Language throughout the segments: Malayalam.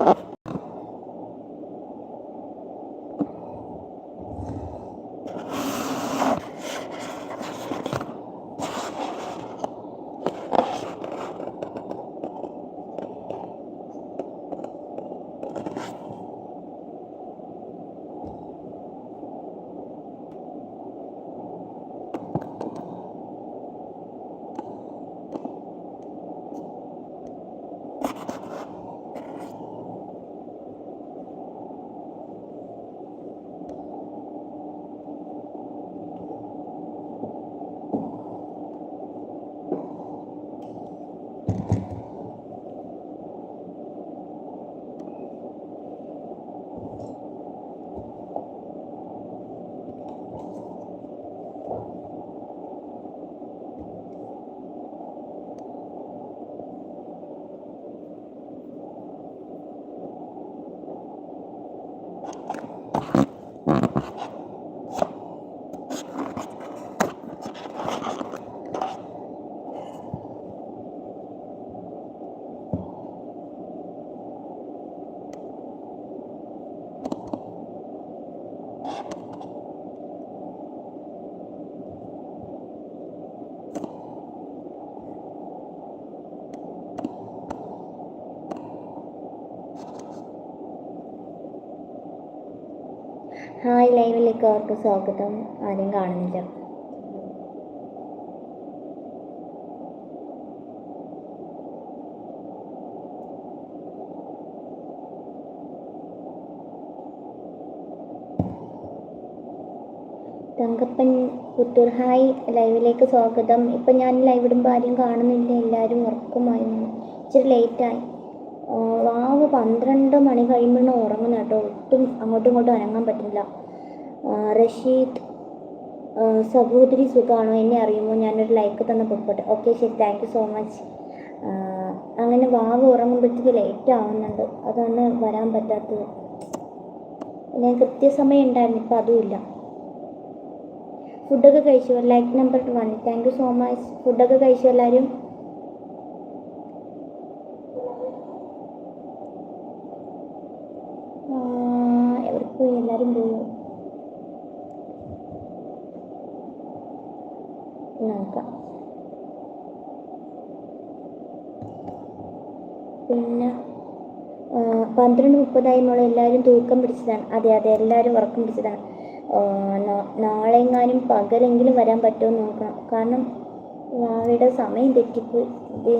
Uh-huh. ഹായ് ലൈവിലേക്ക് അവർക്ക് സ്വാഗതം. ആരും കാണുന്നില്ല. തങ്കപ്പൻ പുത്തൂർ ഹായ് ലൈവിലേക്ക് സ്വാഗതം. ഇപ്പം ഞാൻ ലൈവ് ഇടുമ്പോൾ ആരും കാണുന്നില്ല. എല്ലാവരും ഉറക്കമായി ഇച്ചിരി ലേറ്റായി വാവ് പന്ത്രണ്ട് മണി കഴിയുമ്പോഴാണ് ഉറങ്ങുന്നത് കേട്ടോ. ഒട്ടും അങ്ങോട്ടും ഇങ്ങോട്ടും അനങ്ങാൻ പറ്റില്ല റഷീദ് സഹോദരി സുഖമാണോ എന്നെ അറിയുമോ? ഞാനൊരു ലൈക്ക് തന്ന പൊക്കോട്ടെ. ഓക്കെ ശരി. താങ്ക് യു സോ മച്ച് അങ്ങനെ വാവ് ഉറങ്ങുമ്പോഴത്തേക്ക് ലേറ്റ് ആവുന്നുണ്ട്. അതാണ് വരാൻ പറ്റാത്തത്. ഞാൻ കൃത്യസമയം ഉണ്ടായിരുന്നു ഇപ്പം അതുമില്ല ഫുഡൊക്കെ കഴിച്ചു. Like number one thank you so much ഫുഡൊക്കെ കഴിച്ചു എല്ലാവരും ആ, എവിടെ നോക്കാം. പിന്നെ പന്ത്രണ്ട് മുപ്പതായി നമ്മൾ എല്ലാവരും തൂക്കം പിടിച്ചതാണ്. അതെ അതെ എല്ലാവരും ഉറക്കം പിടിച്ചതാണ്. നാളെങ്ങാനും പകലെങ്കിലും വരാൻ പറ്റുമോ നോക്കണം. കാരണം വാവയുടെ സമയം തെറ്റിപ്പോയി ഇതേ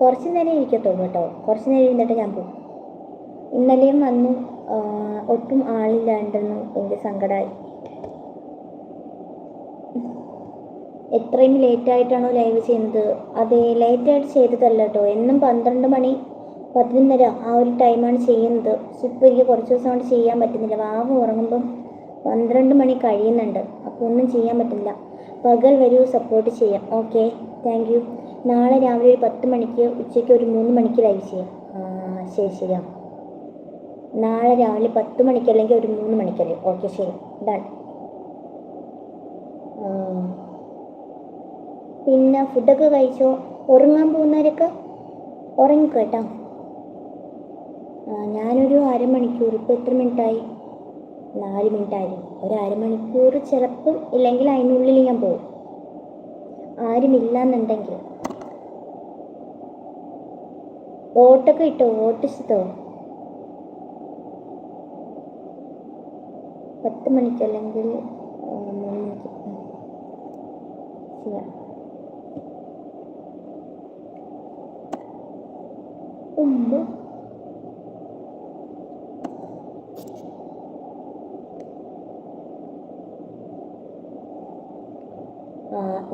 കുറച്ച് നേരം ഇരിക്കത്തുള്ളൂ കേട്ടോ. കുറച്ച് നേരം ഇരുന്നിട്ട് ഞാൻ പോകും ഇന്നലെയും വന്നു. ഒട്ടും ആളില്ലാണ്ടെന്നു എനിക്ക് സങ്കടമായി എത്രയും ലേറ്റ് ആയിട്ടാണോ ലൈവ് ചെയ്യുന്നത്? അതെ ലേറ്റ് ആയിട്ട് ചെയ്തതല്ല കേട്ടോ. എന്നും പന്ത്രണ്ട് മണി പതിനൊന്നര ആ ഒരു ടൈമാണ് ചെയ്യുന്നത്. ഇപ്പോൾ എനിക്ക് കുറച്ച് ദിവസം കൊണ്ട് ചെയ്യാൻ പറ്റുന്നില്ല. വാവ് ഉറങ്ങുമ്പം പന്ത്രണ്ട് മണി കഴിയുന്നുണ്ട്. അപ്പോൾ ഒന്നും ചെയ്യാൻ പറ്റില്ല പകൽ വരൂ സപ്പോർട്ട് ചെയ്യാം. ഓക്കെ താങ്ക് നാളെ രാവിലെ ഒരു പത്ത് മണിക്ക് ഉച്ചയ്ക്ക് ഒരു മൂന്ന് മണിക്ക് ലൈവ് ചെയ്യാം ശരി ശരി നാളെ രാവിലെ പത്ത് മണിക്ക് അല്ലെങ്കിൽ ഒരു മൂന്ന് മണിക്കല്ലേ? ഓക്കെ ശരി. ഡൺ പിന്നെ ഫുഡൊക്കെ കഴിച്ചോ? ഉറങ്ങാൻ പോകുന്നവരൊക്കെ? ഉറങ്ങിക്കോ കേട്ടോ. ഞാനൊരു അരമണിക്കൂർ ഇപ്പോൾ എത്ര മിനിറ്റായി? നാല് മിനിറ്റായി. ഒരു അരമണിക്കൂർ ചിലപ്പം ഇല്ലെങ്കിൽ അതിനുള്ളിൽ ഞാൻ പോകും. ആരുമില്ലാന്നുണ്ടെങ്കിൽ. വോട്ടൊക്കെ ഇട്ടോ? വോട്ട് ഇഷ്ടോ പത്ത് മണിക്ക് അല്ലെങ്കിൽ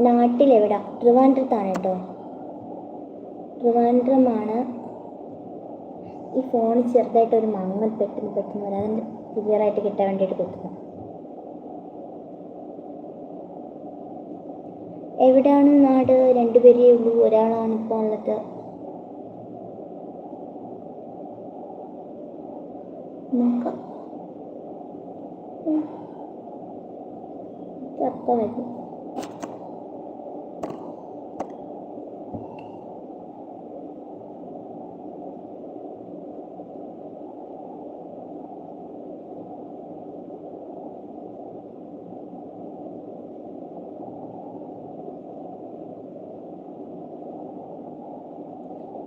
നാട്ടിലെവിടാ? ട്രിവാൻഡ്രത്താണ് കേട്ടോ? ട്രിവാൻഡ്രമാണ് ഈ ഫോണിൽ ചെറുതായിട്ട് ഒരു മങ്ങൽ പെട്ടെന്ന് പെട്ടെന്ന് അതിന്റെ ക്ലിയർ ആയിട്ട് കിട്ടാൻ വേണ്ടിയിട്ട് കുത്തുന്നു. എവിടെയാണ് നാട്? രണ്ടുപേരേ ഉള്ളൂ ഒരാളാണ് ഇപ്പോൾ ഉള്ളത്. നോക്കാം. ഇപ്പൊ വരും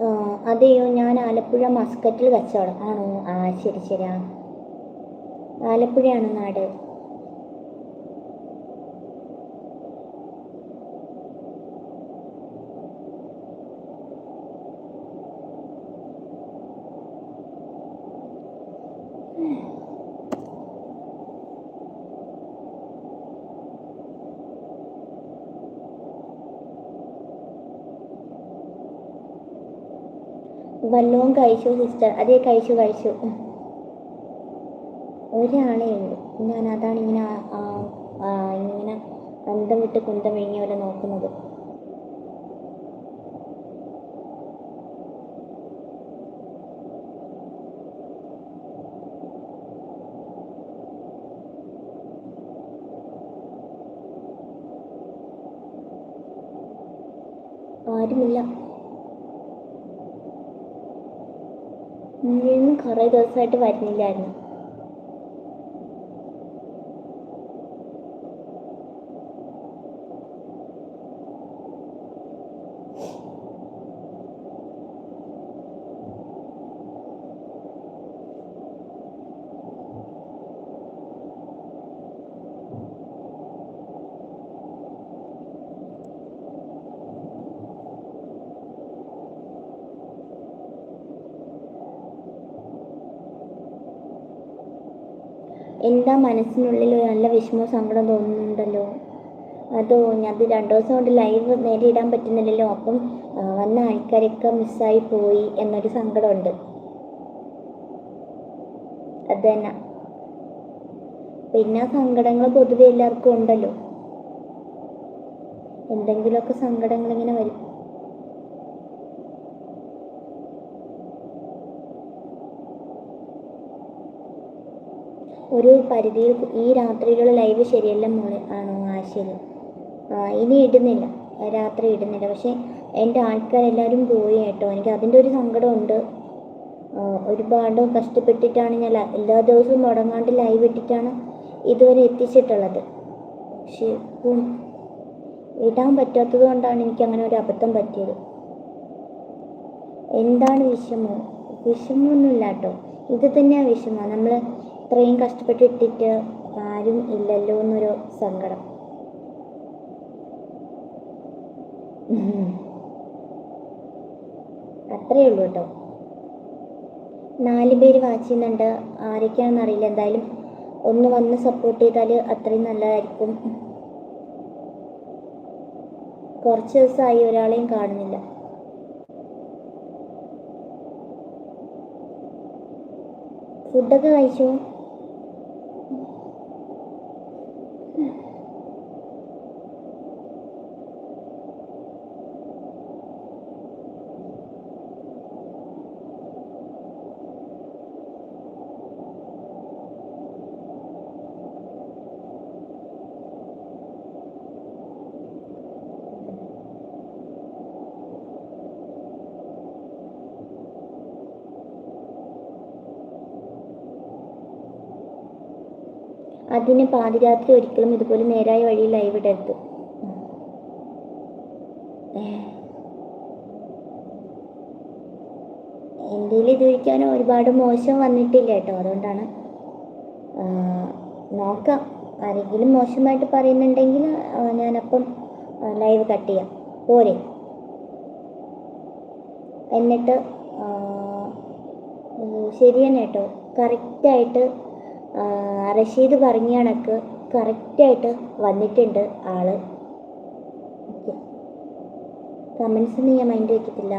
ആ, അതെയോ? ഞാൻ ആലപ്പുഴ മസ്കറ്റിൽ കച്ചവടം ആണോ ആ ശരി ശരി. ആ. ആലപ്പുഴയാണ് നാട്. വല്ലവും കഴിച്ചു സിസ്റ്റർ അതേ കഴിച്ചു കഴിച്ചു. ഒരാളേ ഉള്ളൂ. ഞാൻ അതാണ് ഇങ്ങനെ ഇങ്ങനെ അന്തം വിട്ട് കുന്തം വിഴുങ്ങിയവരെ നോക്കുന്നത്. ആരുമില്ല. ഇന്നും കുറേ ദിവസമായിട്ട് വരുന്നില്ലായിരുന്നു. എന്താ മനസ്സിനുള്ളിൽ ഒരു നല്ല വിഷമവും സങ്കടം തോന്നുന്നുണ്ടല്ലോ? അതോ അത് രണ്ടു ദിവസം കൊണ്ട് ലൈവ് നേരെ ഇടാൻ പറ്റുന്നില്ലല്ലോ? അപ്പം വന്ന ആൾക്കാരൊക്കെ മിസ്സായി പോയി എന്നൊരു സങ്കടമുണ്ട്. അത് തന്നെ. പിന്നെ സങ്കടങ്ങൾ പൊതുവെ എല്ലാവർക്കും ഉണ്ടല്ലോ. എന്തെങ്കിലുമൊക്കെ സങ്കടങ്ങൾ ഇങ്ങനെ വരും. ഒരു പരിധിയിൽ ഈ രാത്രിയിലുള്ള ലൈവ് ശരിയല്ല മോളെ. ആണോ? ആ ശരി. ആ ഇനി ഇടുന്നില്ല. രാത്രി ഇടുന്നില്ല. പക്ഷേ എന്റെ ആൾക്കാരെല്ലാവരും പോയി കേട്ടോ. എനിക്ക് അതിന്റെ ഒരു സങ്കടമുണ്ട്. ഒരുപാട് കഷ്ടപ്പെട്ടിട്ടാണ് ഞാൻ എല്ലാ ദിവസവും മുടങ്ങാണ്ട് ലൈവ് ഇട്ടിട്ടാണ് ഇതുവരെ എത്തിച്ചിട്ടുള്ളത്. പക്ഷേ ഇപ്പം ഇടാൻ പറ്റാത്തത് കൊണ്ടാണ് എനിക്ക് അങ്ങനെ ഒരു അബദ്ധം പറ്റിയത്. എന്താണ് വിഷമം? വിഷമമൊന്നുമില്ല കേട്ടോ. ഇത് തന്നെയാണ് വിഷമം. നമ്മൾ ഇത്രയും കഷ്ടപ്പെട്ട് ഇട്ടിട്ട് ആരും ഇല്ലല്ലോ എന്നൊരു സങ്കടം. അത്രയേ അത്രേ ഉള്ളൂ കേട്ടോ. നാല് പേര് വാച്ച് ചെയ്യുന്നുണ്ട്. ആരൊക്കെയാണെന്ന് അറിയില്ല. എന്തായാലും ഒന്ന് വന്ന് സപ്പോർട്ട് ചെയ്താൽ അത്രയും നല്ലതായിരിക്കും. കുറച്ച് ദിവസമായി ഒരാളെയും കാണുന്നില്ല. ഫുഡൊക്കെ കഴിച്ചോ? അതിന് പാതിരാത്രി ഒരിക്കലും ഇതുപോലെ നേരായ വഴിയിൽ ലൈവ് ഇടരുത് ഇത് ഇതുവരിക്കാൻ ഒരുപാട് മോശം വന്നിട്ടില്ല കേട്ടോ. അതുകൊണ്ടാണ് നോക്കാം. ആരെങ്കിലും മോശമായിട്ട് പറയുന്നുണ്ടെങ്കിൽ ഞാനപ്പം ലൈവ് കട്ട് ചെയ്യാം. പോരെ. എന്നിട്ട് ശരി തന്നെ കേട്ടോ. കറക്റ്റായിട്ട് റഷീദ് പറഞ്ഞ കണക്ക് കറക്റ്റായിട്ട് വന്നിട്ടുണ്ട് ആൾ. കമൻസ് ഒന്നും ഞാൻ മൈൻഡ് വയ്ക്കത്തില്ല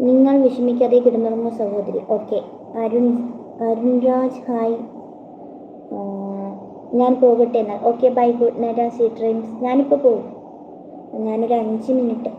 നിങ്ങൾ വിഷമിക്കാതെ കിടന്നുറങ്ങും സഹോദരി. ഓക്കെ. അരുൺ അരുൺരാജ് ഹായ്. ഞാൻ പോകട്ടെ എന്നാൽ. ഓക്കെ ബൈ ഗുഡ് നൈറ്റ് ആ സ്വീറ്റ് ഡ്രീംസ് ഞാനിപ്പോൾ പോകും ഞാനൊരു അഞ്ച് മിനിറ്റ്